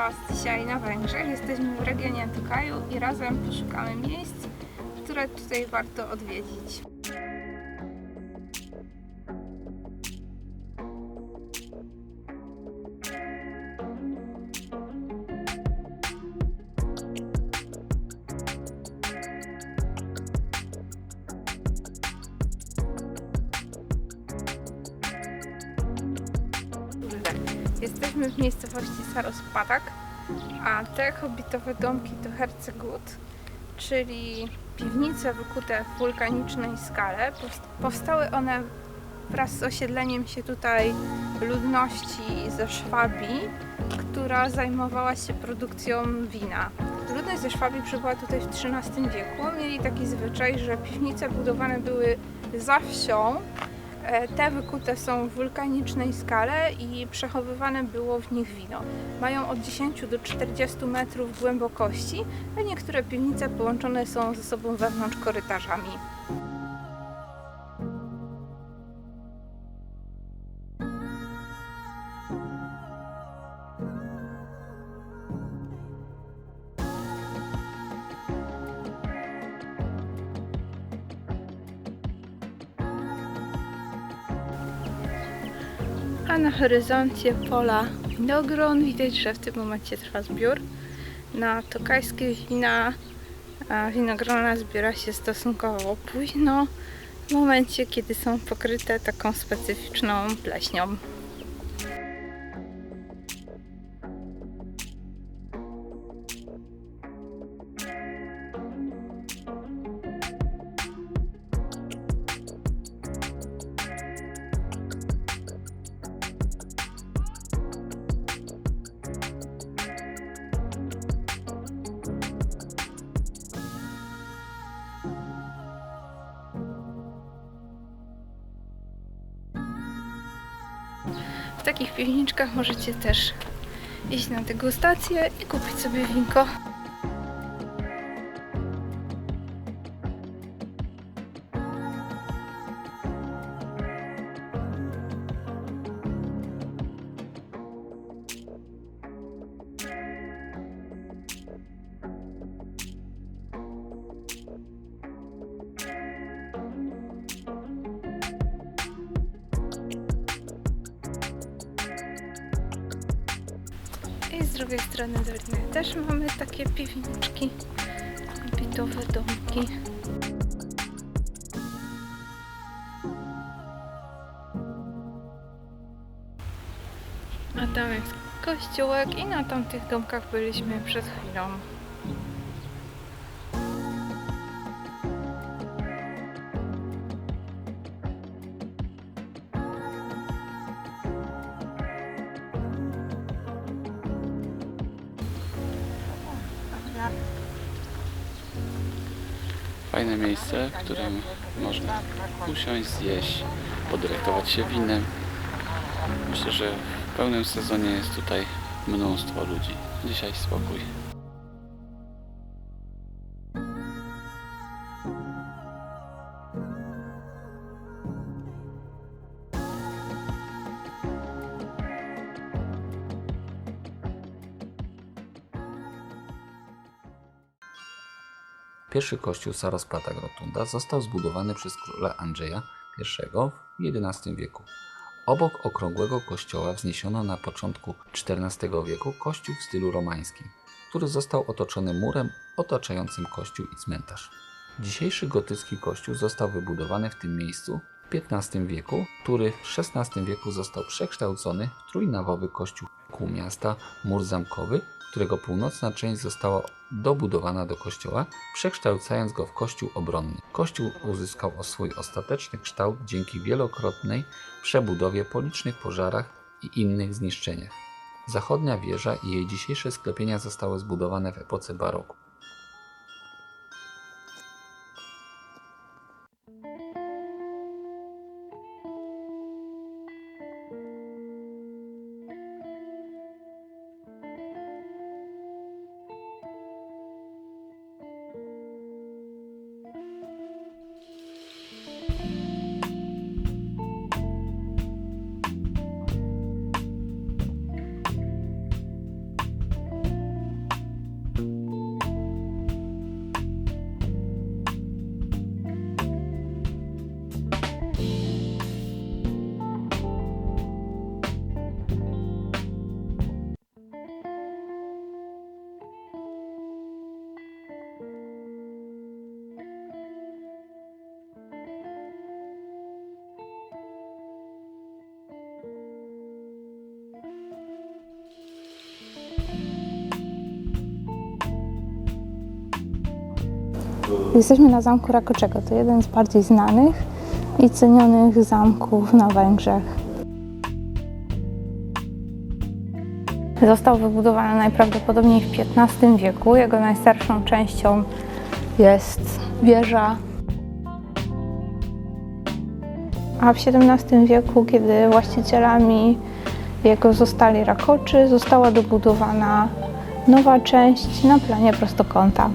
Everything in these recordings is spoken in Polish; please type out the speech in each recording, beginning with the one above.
Was dzisiaj na Węgrzech. Jesteśmy w regionie Tokaju i razem poszukamy miejsc, które tutaj warto odwiedzić. Jesteśmy w miejscowości Sarospatak, a te hobbitowe domki to Hercegut, czyli piwnice wykute w wulkanicznej skale. Powst- Powstały one wraz z osiedleniem się tutaj ludności ze Szwabii, która zajmowała się produkcją wina. Ludność ze Szwabii przybyła tutaj w XIII wieku. Mieli taki zwyczaj, że piwnice budowane były za wsią, Te wykute są w wulkanicznej skale i przechowywane było w nich wino. Mają od 10 do 40 metrów głębokości, a niektóre piwnice połączone są ze sobą wewnątrz korytarzami. A na horyzoncie pola winogron. Widać, że w tym momencie trwa zbiór. Na tokajskie wina winogrona zbiera się stosunkowo późno, w momencie kiedy są pokryte taką specyficzną pleśnią. W takich piwniczkach możecie też iść na degustację i kupić sobie winko. I z drugiej strony Doliny też mamy takie piwniczki, bitowe domki. A tam jest kościółek i na tamtych domkach byliśmy przed chwilą. Miejsce, w którym można usiąść, zjeść, podyrektować się winem. Myślę, że w pełnym sezonie jest tutaj mnóstwo ludzi. Dzisiaj spokój. Pierwszy kościół Sarospatak Rotunda został zbudowany przez króla Andrzeja I w XI wieku. Obok okrągłego kościoła wzniesiono na początku XIV wieku kościół w stylu romańskim, który został otoczony murem otaczającym kościół i cmentarz. Dzisiejszy gotycki kościół został wybudowany w tym miejscu XV wieku, który w XVI wieku został przekształcony w trójnawowy kościół kół miasta, mur zamkowy, którego północna część została dobudowana do kościoła, przekształcając go w kościół obronny. Kościół uzyskał swój ostateczny kształt dzięki wielokrotnej przebudowie po licznych pożarach i innych zniszczeniach. Zachodnia wieża i jej dzisiejsze sklepienia zostały zbudowane w epoce baroku. Jesteśmy na zamku Rakoczego. To jeden z bardziej znanych i cenionych zamków na Węgrzech. Został wybudowany najprawdopodobniej w XV wieku. Jego najstarszą częścią jest wieża. A w XVII wieku, kiedy właścicielami jego zostali Rakoczy, została dobudowana nowa część na planie prostokąta.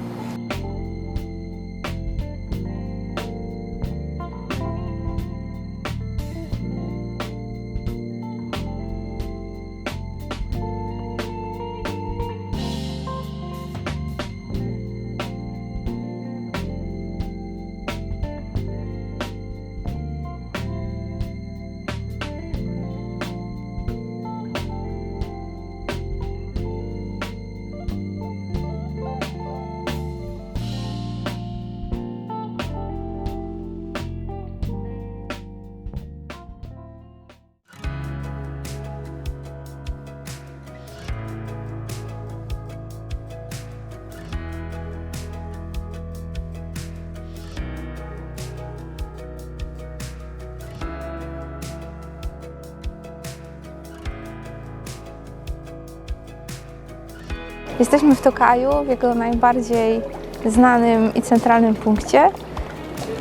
Jesteśmy w Tokaju, w jego najbardziej znanym i centralnym punkcie,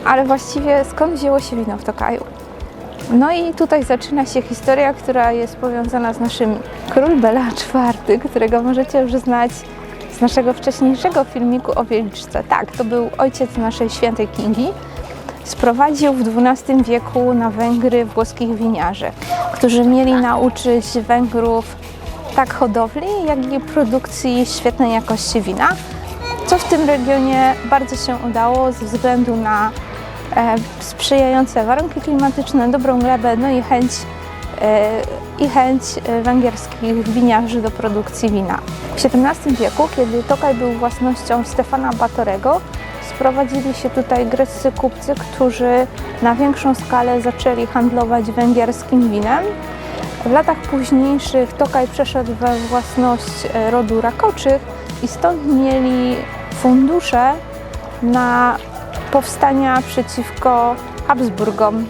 ale właściwie skąd wzięło się wino w Tokaju? No i tutaj zaczyna się historia, która jest powiązana z naszym król Bela IV, którego możecie już znać z naszego wcześniejszego filmiku o Wieliczce. Tak, to był ojciec naszej świętej Kingi. Sprowadził w XII wieku na Węgry włoskich winiarzy, którzy mieli nauczyć Węgrów tak hodowli, jak i produkcji świetnej jakości wina, co w tym regionie bardzo się udało ze względu na e, sprzyjające warunki klimatyczne, dobrą glebę, no i chęć, e, i chęć e, węgierskich winiarzy do produkcji wina. W XVII wieku, kiedy Tokaj był własnością Stefana Batorego, sprowadzili się tutaj greccy kupcy, którzy na większą skalę zaczęli handlować węgierskim winem. W latach późniejszych Tokaj przeszedł we własność e, rodu Rakoczych i stąd mieli fundusze na powstania przeciwko Habsburgom.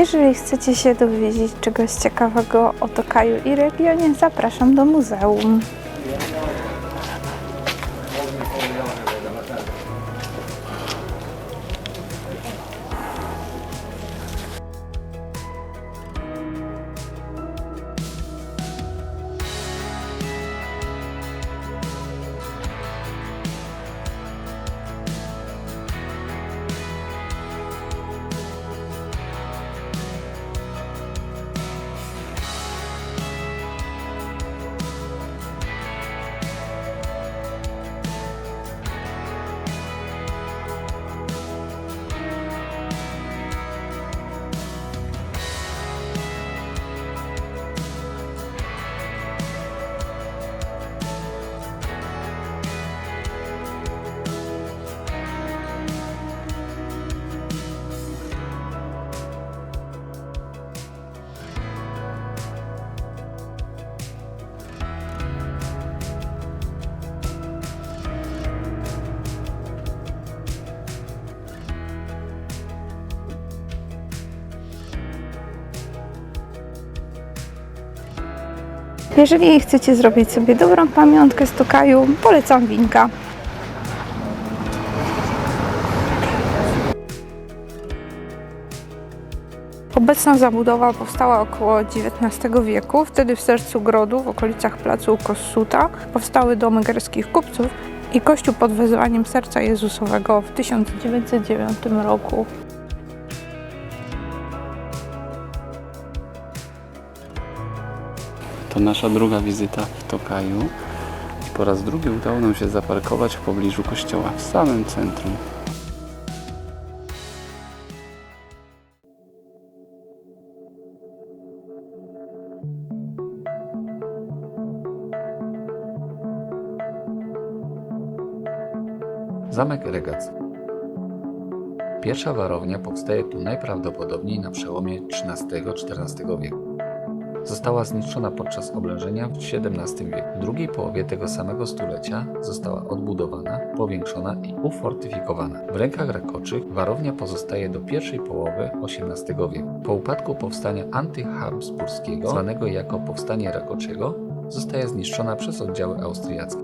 Jeżeli chcecie się dowiedzieć czegoś ciekawego o Tokaju i regionie, zapraszam do muzeum. Jeżeli chcecie zrobić sobie dobrą pamiątkę z Tokaju, polecam winka. Obecna zabudowa powstała około XIX wieku. Wtedy w sercu grodu, w okolicach placu Kossuta, powstały domy greckich kupców i kościół pod wezwaniem Serca Jezusowego w 1909 roku. Nasza druga wizyta w Tokaju. Po raz drugi udało nam się zaparkować w pobliżu kościoła, w samym centrum. Zamek Regac. Pierwsza warownia powstaje tu najprawdopodobniej na przełomie XIII-XIV wieku. Została zniszczona podczas oblężenia w XVII wieku. W drugiej połowie tego samego stulecia została odbudowana, powiększona i ufortyfikowana. W rękach Rakoczych warownia pozostaje do pierwszej połowy XVIII wieku. Po upadku powstania antyhabsburskiego, zwanego jako Powstanie Rakoczego, zostaje zniszczona przez oddziały austriackie.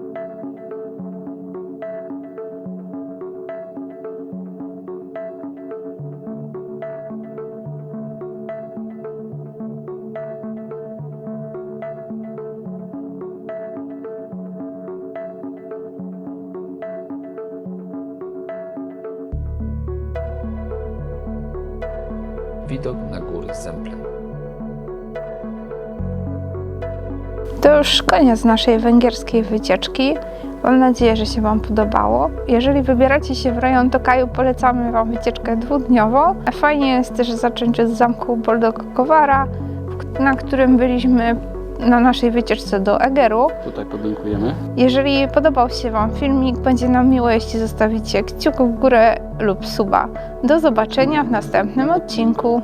Widok na góry Zemplem. To już koniec naszej węgierskiej wycieczki. Mam nadzieję, że się Wam podobało. Jeżeli wybieracie się w rejon Tokaju, polecamy Wam wycieczkę dwudniową. Fajnie jest też zacząć od zamku Boldog-Kowara, w- na którym byliśmy na naszej wycieczce do Egeru. Tutaj podlinkujemy. Jeżeli podobał się Wam filmik, będzie nam miło, jeśli zostawicie kciuk w górę lub suba. Do zobaczenia w następnym odcinku.